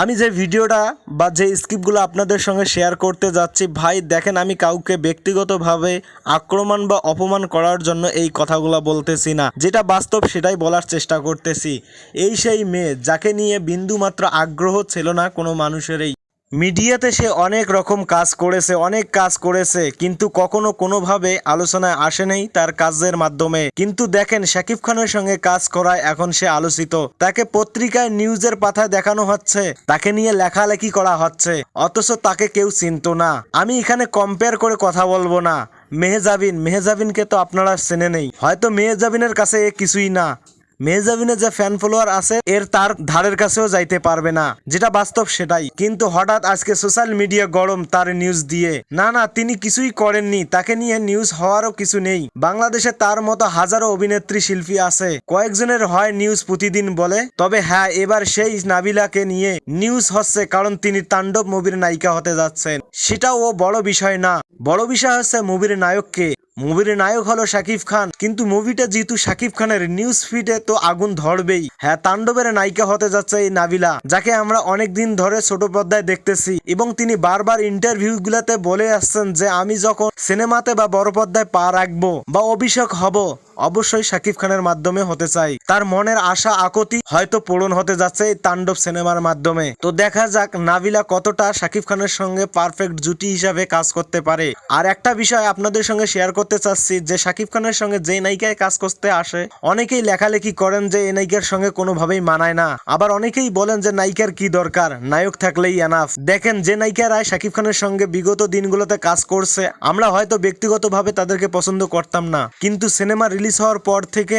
আমি যে ভিডিওটা বা যে স্ক্রিপ্টগুলো আপনাদের সঙ্গে শেয়ার করতে যাচ্ছি, ভাই দেখেন আমি কাউকে ব্যক্তিগতভাবে আক্রমণ বা অপমান করার জন্য এই কথাগুলো বলতেছি না। যেটা বাস্তব সেটাই বলার চেষ্টা করতেছি। এই সেই মেয়ে যাকে নিয়ে বিন্দুমাত্র আগ্রহ ছিল না কোনো মানুষেরই। মিডিয়াতে সে অনেক রকম কাজ করেছে, অনেক কাজ করেছে, কিন্তু কখনো কোনোভাবে আলোচনায় আসে নাই তার কাজের মাধ্যমে। কিন্তু দেখেন, শাকিব খানের সঙ্গে কাজ করায় এখন সে আলোচিত। তাকে পত্রিকায় নিউজের পাতায় দেখানো হচ্ছে, তাকে নিয়ে লেখালেখি করা হচ্ছে, অথচ তাকে কেউ চিনতো না। আমি এখানে কম্পেয়ার করে কথা বলব না। মেহজাবিন, মেহজাবিনকে তো আপনারা চেনে নেই। হয়তো মেহজাবিনের কাছে এ কিছুই না। মেহজাবিনের যে ফ্যান ফলোয়ার আছে, এর তার ধারের কাছেও যাইতে পারবে না। যেটা বাস্তব সেটাই। কিন্তু হঠাৎ আজকে সোশ্যাল মিডিয়া গরম তার নিউজ দিয়ে। না না, তিনি কিছুই করেননি। তাকে নিয়ে নিউজ হওয়ারও কিছু নেই। বাংলাদেশে তার মতো হাজারো অভিনেত্রী, শিল্পী আছে। কয়েকজনের হয় নিউজ প্রতিদিন বলে। তবে হ্যাঁ এবার সেই নাবিলাকে নিয়ে নিউজ হচ্ছে কারণ তিনি তাণ্ডব মুভির নায়িকা হতে যাচ্ছেন। সেটাও বড় বিষয় না। বড় বিষয় হচ্ছে মুভির নায়ককে। মুভির নায়ক হলো শাকিব খান। কিন্তু মুভিটা যেহেতু শাকিব খানের নিউজ ফিডে তো আগুন ধরবেই। হ্যাঁ তাণ্ডবের নায়িকা হতে যাচ্ছে এই নাবিলা, যাকে আমরা অনেক দিন ধরে ছোট পর্দায় দেখতেছি। এবং তিনি বারবার ইন্টারভিউ গুলাতে বলে আসছেন যে, আমি যখন সিনেমাতে বা বড় পর্দায় পা রাখব বা অভিষেক হব, অবশ্যই শাকিব খানের মাধ্যমে হতে চাই। তার মনের আশা, আকতি হয়তো পূরণ হতে যাচ্ছে এই তাণ্ডব সিনেমার মাধ্যমে। তো দেখা যাক নাবিলা কতটা শাকিব খানের সঙ্গে পারফেক্ট জুটি হিসাবে কাজ করতে পারে। আর একটা বিষয় আপনাদের সঙ্গে শেয়ার করতে চাচ্ছি যে শাকিব খানের সঙ্গে যে নায়িকায় কাজ করতে আসে, অনেকেই লেখালেখি করেন যে এই নায়িকার সঙ্গে কোনোভাবেই মানায় না। আবার অনেকেই বলেন যে নায়িকার কি দরকার, নায়ক থাকলেই এনাফ দেখেন, যে নায়িকারা শাকিব খানের সঙ্গে বিগত দিনগুলোতে কাজ করছে, আমরা হয়তো ব্যক্তিগতভাবে তাদেরকে পছন্দ করতাম না। কিন্তু সিনেমা রিলিজ হওয়ার পর থেকে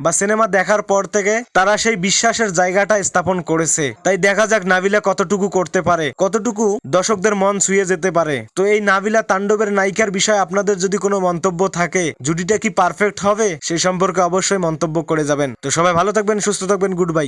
বা সিনেমা দেখার পর থেকে তারা সেই বিশ্বাসের জায়গাটা স্থাপন করেছে। তাই দেখা যাক নাবিলা কতটুকু করতে পারে, কতটুকু দর্শকদের মন ছুঁয়ে যেতে পারে। তো এই নাবিলা তাণ্ডবের নায়িকার বিষয়ে আপনাদের যদি কোনো মন্তব্য থাকে জুটিটা কি পারফেক্ট হবে সেই সম্পর্কে অবশ্যই মন্তব্য করে যাবেন। তো সবাই ভালো থাকবেন, সুস্থ থাকবেন গুড বাই